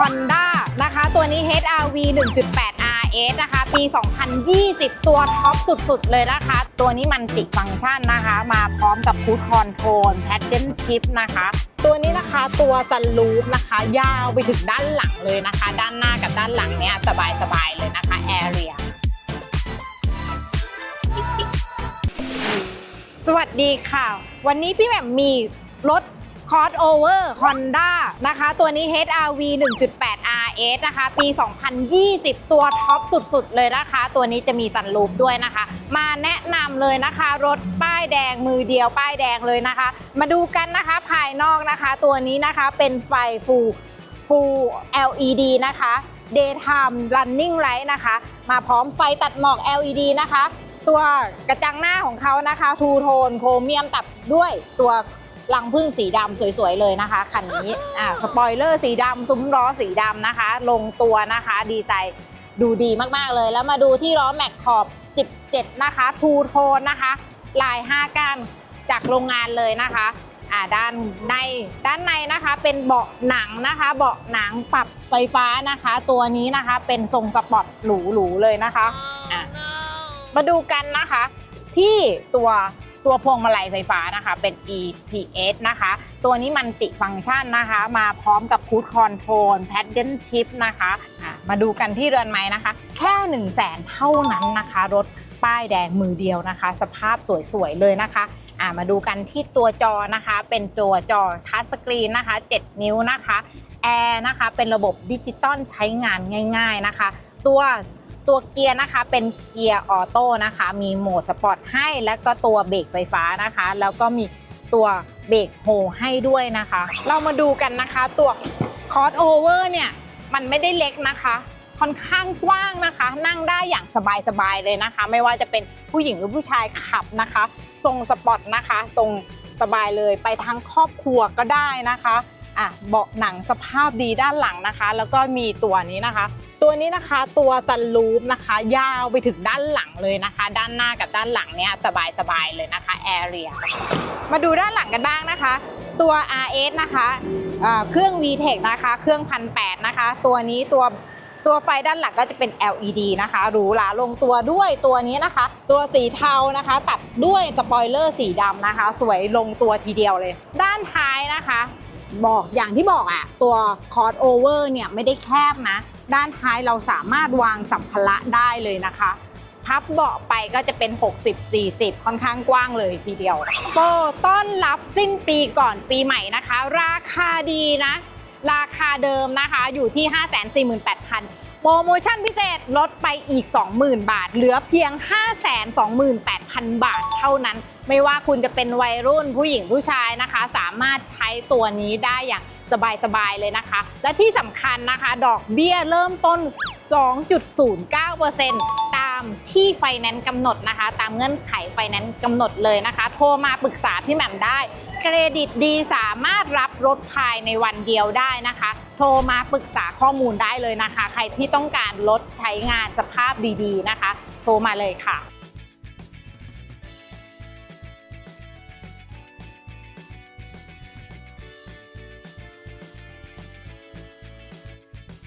Honda นะคะ ตัวนี้ HRV 1.8 RS นะคะ ปี 2020 ตัวท็อปสุด ๆ เลยนะคะ ตัวนี้มันติฟังก์ชันนะคะ มาพร้อมกับ Cruise Control Paddle Shift นะคะ ตัวนี้นะคะตัวซันรูฟนะคะ ยาวไปถึงด้านหลังเลยนะคะ ด้านหน้ากับด้านหลังเนี่ยสบาย ๆ เลยนะคะ Area สวัสดีค่ะ วันนี้พี่แหม่มมีรถ Crossover Honda นะคะ ตัวนี้ HRV 1.8 RS นะคะ ปี 2020 ตัวท็อปสุดๆ เลยนะคะ ตัวนี้จะมีสันลูปด้วยนะคะ มาแนะนำเลยนะคะ รถป้ายแดงมือเดียวป้ายแดงเลยนะคะ มาดูกันนะคะภายนอกนะคะ ตัวนี้นะคะเป็นไฟ Full Full LED นะคะ Daytime Running Light นะคะ มาพร้อมไฟตัดหมอก LED นะคะ ตัวกระจังหน้าของเขานะคะ ทูโทนโครเมียมตัดด้วยตัว ลังพึ่งสีดำสวยๆเลยนะคะคันนี้อ่าสปอยเลอร์สีดำซุ้มล้อสีดำนะคะ ลงตัวนะคะ ดีไซน์ดูดีมากๆเลย แล้วมาดูที่ล้อแม็กขอบ 17 นะคะทูโทนนะคะ ลาย 5ก้านจากโรงงานเลยนะคะอ่าด้านในด้านในนะคะเป็นเบาะหนังนะคะ เบาะหนังปรับไฟฟ้านะคะ ตัวนี้นะคะเป็นทรงสปอร์ตหรูๆเลยนะคะอะมาดูกันนะคะ ที่ตัว ตัวพวงมาลัยไฟฟ้านะคะ เป็น EPS นะคะ ตัวนี้มันติฟังก์ชันนะคะ มาพร้อมกับ Cruise Control Paddle Shift นะคะะมาดูกันที่เรือนไม้นะคะ แค่1 0 0 0 0แสนเท่านั้นนะคะ รถป้ายแดงมือเดียวนะคะ สภาพสวยๆเลยนะคะอะมาดูกันที่ตัวจอนะคะ เป็นตัวจอทัชสกรีนนะคะ 7 นิ้วนะคะแอร์นะคะเป็นระบบดิจิตอลใช้งานง่าย ๆนะคะ ตัว ตัวเกียร์นะคะเป็นเกียร์ออโต้นะคะ มีโหมดสปอร์ตให้แล้วก็ตัวเบรกไฟฟ้านะคะ แล้วก็มีตัวเบรกโฮให้ด้วยนะคะ เรามาดูกันนะคะตัวคอร์ s โอเวอร์เนี่ยมันไม่ได้เล็กนะคะค่อนข้างกว้างนะคะ นั่งได้อย่างสบายๆเลยนะคะ ไม่ว่าจะเป็นผู้หญิงหรือผู้ชายขับนะคะ ทรงสปอร์ตนะคะ ตรงสบายเลยไปทั้งครอบครัวก็ได้นะคะอะเบาะหนังสภาพดีด้านหลังนะคะ แล้วก็มีตัวนี้นะคะ ตัวนี้นะคะตัวซันรูฟนะคะ ยาวไปถึงด้านหลังเลยนะคะ ด้านหน้ากับด้านหลังเนี่ยสบายๆเลยนะคะแอเรียมาดูด้านหลังกันบ้างนะคะ ตัว RS นะคะเครื่อง VTEC นะคะ เครื่องพันแนะคะ ตัวนี้ตัวตัวไฟด้านหลังก็จะเป็น LED นะคะหรูหราลงตัวด้วยตัวนี้นะคะ ตัวสีเทานะคะ ตัดด้วยสปอยเลอร์สีดำนะคะ สวยลงตัวทีเดียวเลย ด้านท้ายนะคะ บอกอย่างที่บอกอะตัวคอร์ s โอเวอร์เนี่ยไม่ได้แคบนะ ด้านท้ายเราสามารถวางสัมภาระได้เลยนะคะ พับเบาะไปก็จะเป็น 60-40 ค่อนข้างกว้างเลยทีเดียวโปรต้อนรับสิ้นปีก่อนปีใหม่นะคะ ราคาดีนะ ราคาเดิมนะคะอยู่ที่ 548,000 โปรโมชั่นพิเศษลดไปอีก 20,000 บาท เหลือเพียง 528,000 บาทเท่านั้น ไม่ว่าคุณจะเป็นวัยรุ่นผู้หญิงผู้ชายนะคะ สามารถใช้ตัวนี้ได้อย่างสบายๆเลยนะคะ และที่สำคัญนะคะ ดอกเบี้ยเริ่มต้น 2.09%ตามที่ไฟแนนซ์กำหนดนะคะ ตามเงื่อนไขไฟแนนซ์กำหนดเลยนะคะ โทรมาปรึกษาพี่แหม่มได้ เครดิตดีสามารถรับรถภายในวันเดียวได้นะคะ โทรมาปรึกษาข้อมูลได้เลยนะคะ ใครที่ต้องการรถใช้งานสภาพดีๆนะคะ โทรมาเลยค่ะ